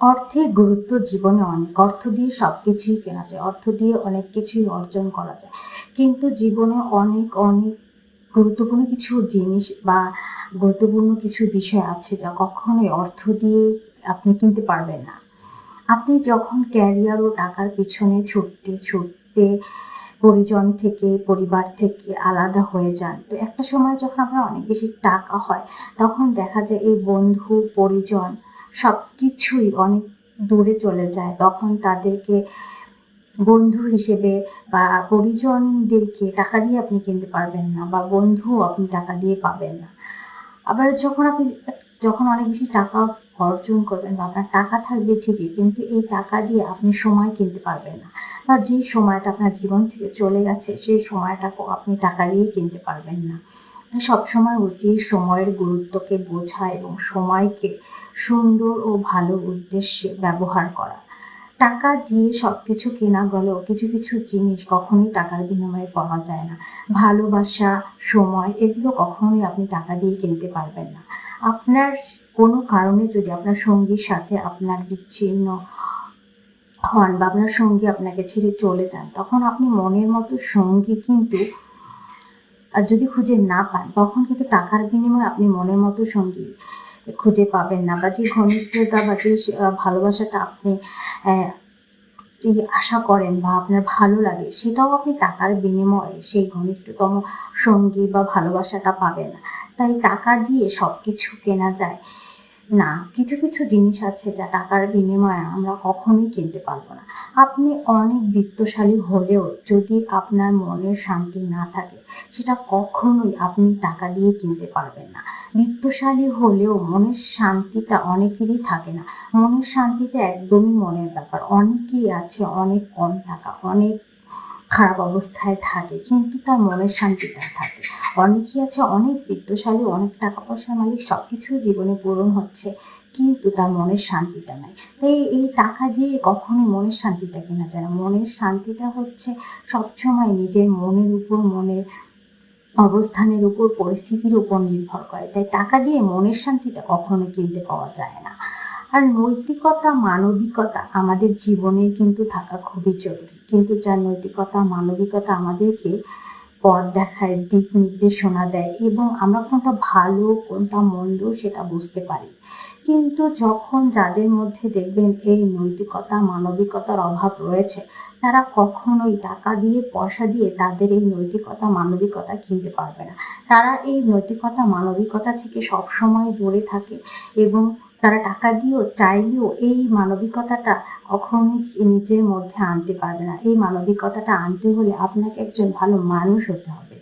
অর্থের গুরুত্ব জীবনে অনেক। অর্থ দিয়ে সব কিছুই কেনা যায়। অর্থ দিয়ে অনেক কিছুই অর্জন করা যায়। কিন্তু জীবনে অনেক অনেক গুরুত্বপূর্ণ কিছু জিনিস বা গুরুত্বপূর্ণ কিছু বিষয় আছে যা কখনোই অর্থ দিয়ে আপনি কিনতে পারবেন না। আপনি যখন ক্যারিয়ার ও টাকার পিছনে ছুটতে ছুটতে পরিজন থেকে, পরিবার থেকে আলাদা হয়ে যান, তো একটা সময় যখন আপনার অনেক বেশি টাকা হয়, তখন দেখা যায় এই বন্ধু, পরিজন সব কিছুই অনেক দূরে চলে যায়। তখন তাদেরকে বন্ধু হিসেবে বা পরিজনদেরকে টাকা দিয়ে আপনি কিনতে পারবেন না বা বন্ধু আপনি টাকা দিয়ে পাবেন না। আবার যখন আপনি যখন অনেক বেশি টাকা অর্জন করবেন বা আপনার টাকা থাকবে ঠিকই, কিন্তু এই টাকা দিয়ে আপনি সময় কিনতে পারবেন না। বা যেই সময়টা আপনার জীবন থেকে চলে গেছে, সেই সময়টাকেও আপনি টাকা দিয়ে কিনতে পারবেন না। সবসময় উচিত সময়ের গুরুত্বকে বোঝা এবং সময়কে সুন্দর ও ভালো উদ্দেশ্যে ব্যবহার করা। টাকা দিয়ে সব কিছু কেনা গেলেও কিছু কিছু জিনিস কখনোই টাকার বিনিময়ে পাওয়া যায় না। ভালোবাসা, সময়, এগুলো কখনোই আপনি টাকা দিয়ে কিনতে পারবেন না। আপনার কোনো কারণে যদি আপনার সঙ্গীর সাথে আপনার বিচ্ছিন্ন হন বা আপনার সঙ্গী আপনাকে ছেড়ে চলে যান, তখন আপনি মনের মতো সঙ্গী কিন্তু আর যদি খুঁজে না পান, তখন কিন্তু টাকার বিনিময়ে আপনি মনের মতো সঙ্গী খুঁজে পাবেন না বা যে ঘনিষ্ঠতা বা যে ভালোবাসাটা আপনি আশা করেন বা আপনার ভালো লাগে, সেটাও আপনি টাকার বিনিময়ে সেই ঘনিষ্ঠতম সঙ্গী বা ভালোবাসাটা পাবেন না। তাই টাকা দিয়ে সব কিছু কেনা যায়। না, কিছু কিছু জিনিস আছে যা টাকার বিনিময়ে আমরা কখনোই কিনতে পারব না। আপনি অনেক বিত্তশালী হলেও যদি আপনার মনের শান্তি না থাকে, সেটা কখনোই আপনি টাকা দিয়ে কিনতে পারবেন না। বিত্তশালী হলেও মনের শান্তিটা অনেকেরই থাকে না। মনের শান্তিটা একদমই মনের ব্যাপার। অনেকেই আছে অনেক কম টাকা, অনেক খারাপ অবস্থায় থাকে, কিন্তু তার মনের শান্তিটা থাকে। অনেকেই আছে অনেক বিত্তশালী, অনেক টাকা পয়সার মালিক সব কিছুই জীবনে পূরণ হচ্ছে, কিন্তু তার মনের শান্তিটা নাই। তাই এই টাকা দিয়ে কখনোই মনের শান্তিটা কেনা যায় না। মনের শান্তিটা হচ্ছে সবসময় নিজের মনের উপর, মনের অবস্থানের উপর, পরিস্থিতির উপর নির্ভর করে। তাই টাকা দিয়ে মনের শান্তিটা কখনো কিনতে পাওয়া যায় না। আর নৈতিকতা, মানবিকতা আমাদের জীবনে কিন্তু থাকা খুবই জরুরি। কিন্তু যার নৈতিকতা, মানবিকতা আমাদেরকে পথ দেখায়, দিক নির্দেশনা দেয় এবং আমরা কোনটা ভালো, কোনটা মন্দ সেটা বুঝতে পারি। কিন্তু যখন যাদের মধ্যে দেখবেন এই নৈতিকতা, মানবিকতার অভাব রয়েছে, তারা কখনোই টাকা দিয়ে, পয়সা দিয়ে তাদের এই নৈতিকতা, মানবিকতা কিনতে পারবে না। তারা এই নৈতিকতা, মানবিকতা থেকে সবসময় দূরে থাকে এবং তারা টাকা দিয়েও, চাইলেও এই মানবিকতাটা কখনোই নিজের মধ্যে আনতে পারবে না। এই মানবিকতাটা আনতে হলে আপনাকে একজন ভালো মানুষ হতে হবে।